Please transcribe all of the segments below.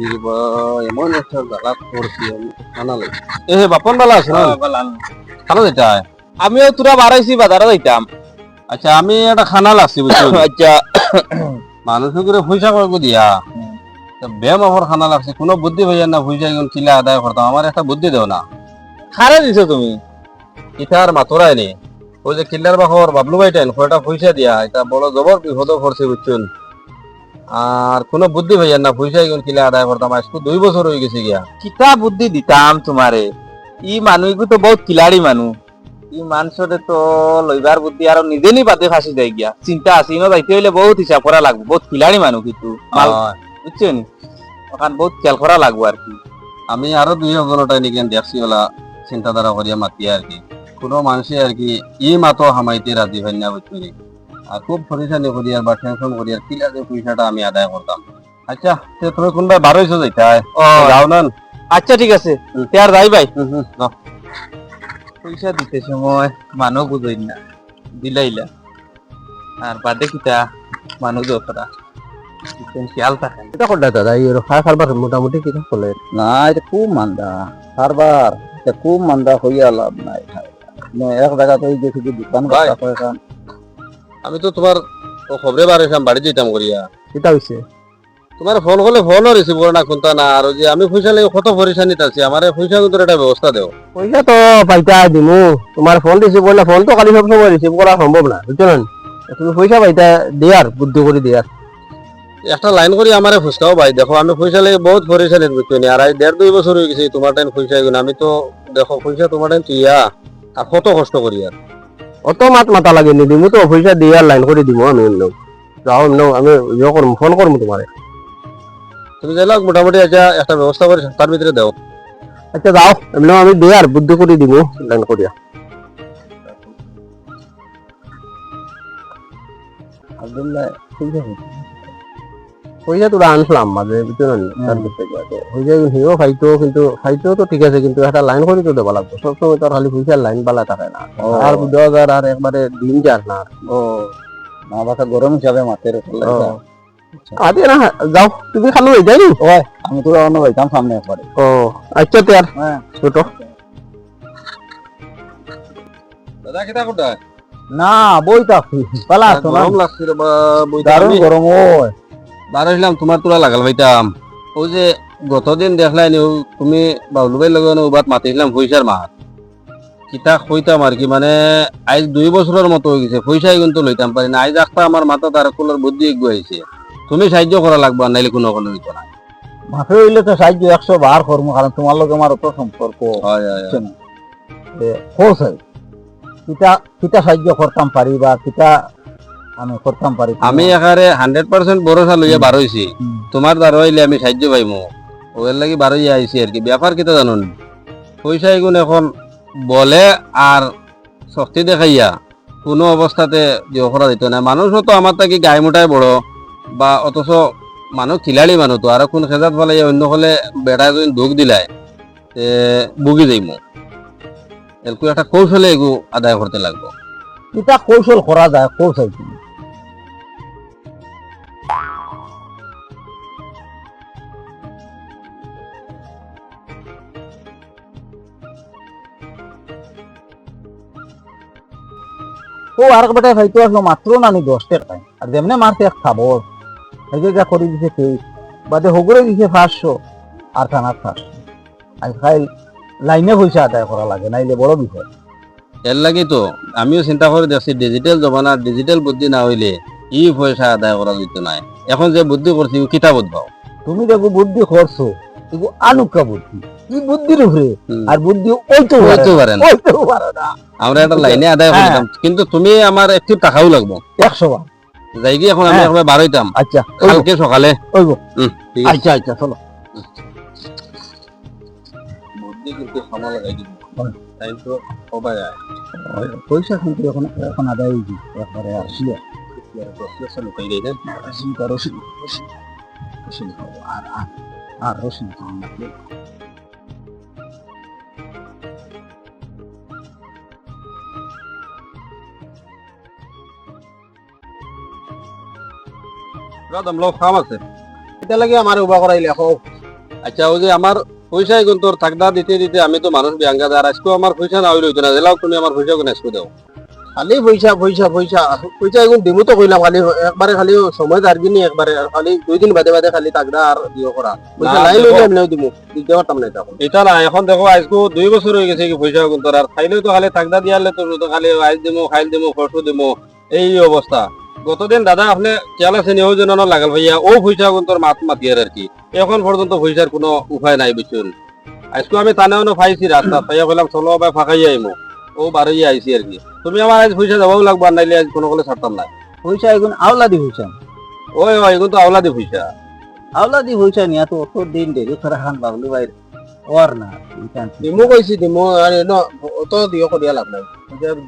এমন একটা জ্বালা করছি আমি খানা এ বাপন বালা আছে না? খানা যেটা আমিও তোরা বাড়াইছি বাজারে যাইতাম। আচ্ছা আমি একটা বুঝছ আচ্ছা। মানুষ করে পয়সা করব দিয়া। ব্যায়াম আমার খানা লাগছে কোনো বুদ্ধি ভাইয়া না পয়সা এখন কিলা আদায় করতাম আমার একটা বুদ্ধি দেও না। খারে দিছো তুমি? ইটার মাতরাই নে। ওই যে কিল্লার বাখর বাবলু ভাইটাইন কয়টা পয়সা দিয়া। এটা বড় জবর বিপদ করছে বুঝছুন আর কোনো বুদ্ধি ভাইয়া না পয়সা এখন কিলা আদায় করতাম। আজকে দুই বছর হয়ে গেছে গিয়া। কিতা বুদ্ধি দিতাম তোমারে? ই মানুষগু তো বহুত কিলাড়ি মানুষ ই মানুষরে তো লইবার বুদ্ধি আর নিজে নি বাদে ফাঁসি যাই গিয়া। চিন্তা আছে ইনো যাইতে হইলে বহুত হিসাব করা লাগবে। বহুত কিলাড়ি মানুষ কিন্তু। বুঝছ নি? ওখান বহুত খেয়াল করা লাগবে আর কি। আমি আরও দুই এগারোটা নিকেন দেখছি ওলা চিন্তাধারা করিয়া মাতি আর কি। কোনো মানুষে আর কি ই মাতো হামাইতে রাজি হয় না বুঝছি খুব পরিশানি করি আর বা টেনশন করি আর কিলা যে পয়সাটা আমি আদায় করতাম। আচ্ছা তে তুমি কোনবা বারোইশো যাইতা ও। যাও না। আচ্ছা ঠিক আছে। তে আর যাই ভাই। পয়সা দিতে সময় মানুষ বুঝই না দিলাইলা আর বাদে কিতা মানুষ দোসরা খেয়াল থাকে এটা করলে দাদা? এই খাই খাবার মোটামুটি কিনা চলে না এটা খুব মান্দা। বারবার এটা খুব মান্দা হইয়া লাভ নাই। মানে এক জায়গাতে শুধু দোকান আমি তো তোমার ও খবরে বাড়াইছিলাম বাড়ি যেতাম করিয়া। এটা হইছে? তোমার ফোন করলে ফোনও রিসিভ করে না কোনটা না। আর যে আমি পয়সা লাগে কত পরিশানিত আছি আমার পয়সা কিন্তু একটা ব্যবস্থা দেও। পয়সা তো পাইতা দিমু। তোমার ফোন রিসিভ করলে ফোন তো খালি সবসময় রিসিভ করা সম্ভব না বুঝছ না? তুমি পয়সা পাইতা দিয়ার বুদ্ধি করে দিয়ার। একটা লাইন করি আমারে ফুসকাও ভাই দেখো আমি পয়সা লাগে বহুত বুঝছ নি আর আজ দেড় দুই বছর হয়ে গেছে তোমার টাইম পয়সা আমি তো দেখো পয়সা তোমার টাইম তুইয়া আর কত কষ্ট করি আর। অত মাত মাতা লাগে নি দিমু তো পয়সা দিয়ার লাইন করে দিব আমি এমন যাও এমন আমি ইয়ে করব ফোন করব তোমারে তুমি যাই লাগ মোটামুটি আচ্ছা একটা ব্যবস্থা করে তার ভিতরে দাও আচ্ছা যাও এমন আমি দিয়ার বুদ্ধি করে দিব লাইন করিয়া আব্দুল্লাহ ঠিক আছে। তোরা আনছিলাম মাঝে তার ভিতরে পয়সা হিও খাইতো কিন্তু খাইতো তো ঠিক আছে কিন্তু একটা লাইন করে তো দেওয়া লাগবে। সবসময় তো আর খালি পয়সার লাইন বালা থাকে না। আর দশ হাজার আর একবারে দিন যার না। ও না বাসা গরম হিসাবে না যাও তুমি খালো হয়ে যাই ওই আমি তো অন্য সামনে একবারে ও আচ্ছা তো আর হ্যাঁ ছোট। দাদা করতে না বইতা পালা আসো না গরম লাগছে রে বা বইটা দারুণ আমি গরম ওই বাড়াইছিলাম তোমার তোরা লাগাল ভাইতাম ওই যে গতদিন দেখলাই ও তুমি বাবলু ভাই লগে ওবাত মাতিছিলাম পয়সার মাত কিতা কইতাম আর কি মানে আজ দুই বছরের মতো হয়ে গেছে পয়সাই কিন্তু লইতাম পারি না। আজ একটা আমার মাথা তার কুলার বুদ্ধি এগুয়াইছে তুমি সাহায্য করা লাগবে নাইলে কোনো কোনো হইতো না মাঠে হইলে তো সাহায্য একশো বার করব কারণ তোমার লোক আমার অত সম্পর্ক কিতা কিতা সাহায্য করতাম পারি বা কিতা আমি করতাম পারি। আমি একারে হান্ড্রেড পার্সেন্ট ভরসা লইয়া বার হইছি তোমার দ্বার হইলে আমি সাহায্য পাইমু। ওর লাগি বার হইয়া আইছি আর কি। ব্যাপার কিতা জানুন? পয়সা এগুন এখন বলে আর শক্তি দেখাইয়া কোনো অবস্থাতে যে করা দিত না। মানুষও তো আমার তাকে গায়ে মোটাই বড় বা অথচ মানুষ খিলাড়ি মানুষ তো। আর কোন খেজাত ফেলাই অন্য হলে বেড়া যদি দুঃখ দিলাই তে বুগি যাইমু। এরকম একটা কৌশলে এগু আদায় করতে লাগবো। কিতা কৌশল করা যায় কৌশল। ও আর বেটা খাইতে আসলো মাত্র না নি দশ টাকায় আর যেমনে মারতে এক খাব এই যে যা করে দিছে সেই বাদে হগুরে দিছে পাঁচশো। আর খানার পাঁচশো আজকাল লাইনে পয়সা আদায় করা লাগে নাইলে বড় বিষয়। এর লাগি তো আমিও চিন্তা করে দেখছি ডিজিটাল জমানার ডিজিটাল বুদ্ধি না হইলে ই পয়সা আদায় করা যেত নাই। এখন যে বুদ্ধি করছি কিতা বুঝবাও তুমি দেখো বুদ্ধি করছ। এগো আনুকা বুদ্ধি কি বুদ্ধির উপরে আর বুদ্ধি ওই তো হইতে পারে না ওই তো পারে না আমরা একটা লাইনে আদায় হ্যাঁ। করতাম কিন্তু তুমি আমার একটু টাকাও লাগবো একশো বার যাই কি এখন আমি হ্যাঁ। একবার বার হইতাম আচ্ছা কালকে সকালে ওইব। আচ্ছা আচ্ছা চলো বুদ্ধি কিন্তু সময় লাগাই দিব টাইম তো সবাই পয়সা কিন্তু এখন এখন আদায় একবারে লুকাই দেয় না আর আর রসিন দাম লোক কাম আছে। এটা লাগে আমার উবা করাইলে হোক আচ্ছা ওই যে আমার পয়সা এখন তোর থাকদা দিতে দিতে আমি তো মানুষ বিয়াঙ্গা আজকেও আমার পয়সা না হইল না দিলাও তুমি আমার পয়সা কোন আজকে দাও। খালি পয়সা পয়সা পয়সা পয়সা এখন দিমু তো কইলাম খালি একবারে খালি সময় দাঁড়বি নি একবারে খালি দুই দিন বাদে বাদে খালি তাগদা আর দিও করা পয়সা লইলে দিমু। দিতে পারতাম না এটা এটা না এখন দেখো আজকে দুই বছর হয়ে গেছে কি পয়সা এখন তোর আর খাইলেও তো খালি থাকদা দিয়ালে তো খালি দিমো খাইল দিমো খরচ দিমো এই অবস্থা গতদিন দাদা আপনি খেয়াল আছে নিয়েও যেন লাগাল ভাইয়া ও পয়সা এখন তোর মাত মাতিয়ার আর কি। এখন পর্যন্ত পয়সার কোনো উপায় নাই বুঝছেন আজকে আমি টানেও পাইছি রাস্তা পাইয়া বললাম চলো বা ফাঁকাই আইমো ও বারোই আইছি আর কি। তুমি আমার আজ পয়সা যাবও লাগবো আর নাইলে আজ কোনো কলে ছাড়তাম না। পয়সা এখন আওলা দি পয়সা। ওই ওই এখন তো আওলা দি পয়সা। আওলা দি পয়সা নিয়া তো অত দিন দেরি করে খান বাবলু ভাই ওর না দিমু কইছি দিমু আর ন অত দিও করিয়া লাভ নাই।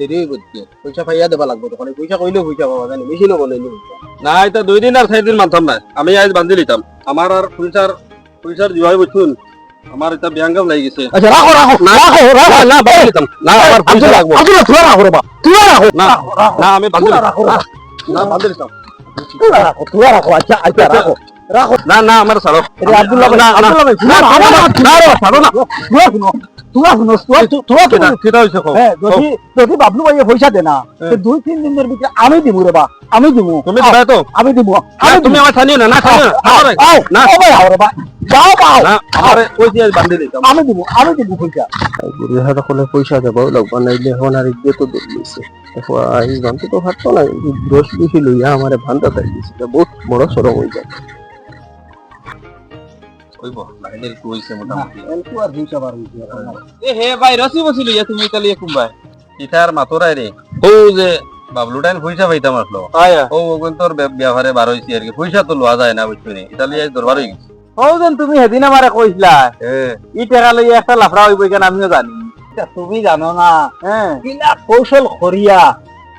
দেরি হয়ে গেছে পয়সা পাইয়া দেবা লাগবো তখন। পয়সা কইলেও পয়সা পাওয়া যায় না মেশিনও বনাইলে পয়সা। না এটা দুই দিন আর চার দিন মানতাম না। আমি আজ বান্ধি লিতাম আমার আর পয়সার পয়সার জুয়াই বুঝছুন আমার এটা ব্যাংকাম লাগি গেছে। আচ্ছা রাখো রাখো রাখো রাখো। না বান্ধি লিতাম না আমার পয়সা লাগবো। আসলে তুই রাখো বাবা তুই রাখো। না না আমি লিতাম রাখো না বান্ধি দিতাম। তুই রাখো তুই রাখো আচ্ছা আচ্ছা রাখো রাখো। না না আমার ছাড়ো। রে আব্দুল্লাহ ভাই না, না, আব্দুল্লাহ না, না। না, না না ছাড়ো না। তুই শুনো তুই শুনো তুই তুই কেটা কেটা হইছে কও? হ্যাঁ যদি যদি বাবলু ভাই পয়সা দে তো দুই তিন দিনের ভিতরে আমি দিব রে বা আমি দিব তুমি দিবা তো? আমি তুমি আমার ছানিও না না ছানিও না না। না। ও ভাই আও রে বা যাও পাও না ওই যে বান্ধি লিতাম আমি দিব আমি দিব পয়সা। গুরুহাট কলে পয়সা দেবাও লাগবো নাইলে এখন আর ইজ্জত তো দৌড়িয়েছে এই তো না দোষ বেশি লইয়া আমার ভান্তা তাই বহুত বড় সরম হয়ে যায়। মোটামুটি। আর বার হইছে এ হে ভাই রসি বসিল ইয়া তুমি ইতালি কুম্বাই। ইতার মাতরাই রে। ও যে বাবলুটাইন পয়সা পাইতাম আসলো ও ওগুন তোর ব্যবহারে বার হইছে আর কি। পয়সা তো লওয়া যায় না বুঝছনি। ইতালি আজ দরবার গেছে। ও তুমি সেদিন আমারে কইছিলা। ই টাকা লইয়া একটা লাফড়া হইব কেন আমিও জানি। এটা তুমি জানো না। হ্যাঁ। কৌশল করিয়া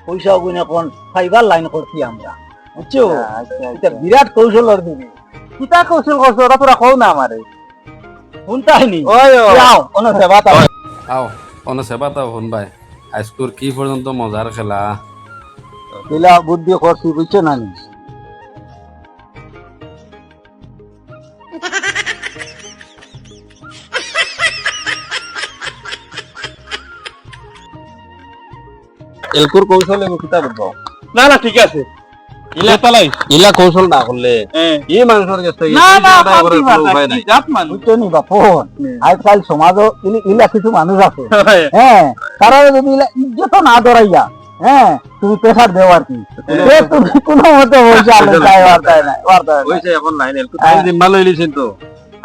পয়সা গুণ এখন ফাইবার লাইন করছি আমরা। বুঝছ? এটা বিরাট কৌশলের দিবি কিতা কৌশল করছ ওরা তোরা কও না আমারে শুনতাইনি ওই ও যাও অন্য সেবা তাও আও অন সেবা তাও হন ভাই আজকুর কি পর্যন্ত মজার খেলা কিলা বুদ্ধি করছি বুঝছ না নি এলকুর কৌশল এগো কিতা বলব না না ঠিক আছে ইলা কৌশল না করলে হ্যাঁ ই মানুষের কাছে না না জাত মানুষ? নি আজকাল সমাজও ইলি- কিছু মানুষ আছে। হ্যাঁ। তারা যদি ইলা ইজ্জত না ধরাইয়া হ্যাঁ তুমি প্রেসার দেও আর কি। তুমি কোনো মতে আলো নাই। এখন লাইন এলকু তাই জিম্মা তো।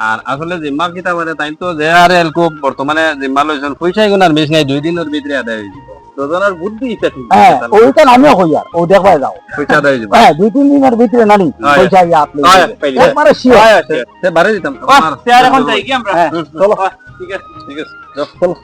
আর আসলে জিম্মা কিতা মানে তাই তো যে আর এলকু বর্তমানে জিম্মা লইছেন পয়সা এগুন আর বেশ নাই দুই দিনের ভিতরে আদায় হয়ে যাব দুজনের বুদ্ধি ইটা ঠিক হ্যাঁ ওইটা আমিও কই আর? ও দেখবাই যাও। পয়সা দাই হয়ে হ্যাঁ দুই তিন দিনের ভিতরে নানি। পয়সা ইয়া আপনি হ্যাঁ। একবারে শিওর সে বারে দিতাম। বাহ, সে আর এখন যাই কি আমরা? হ্যাঁ চলো। ঠিক আছে ঠিক আছে চলো।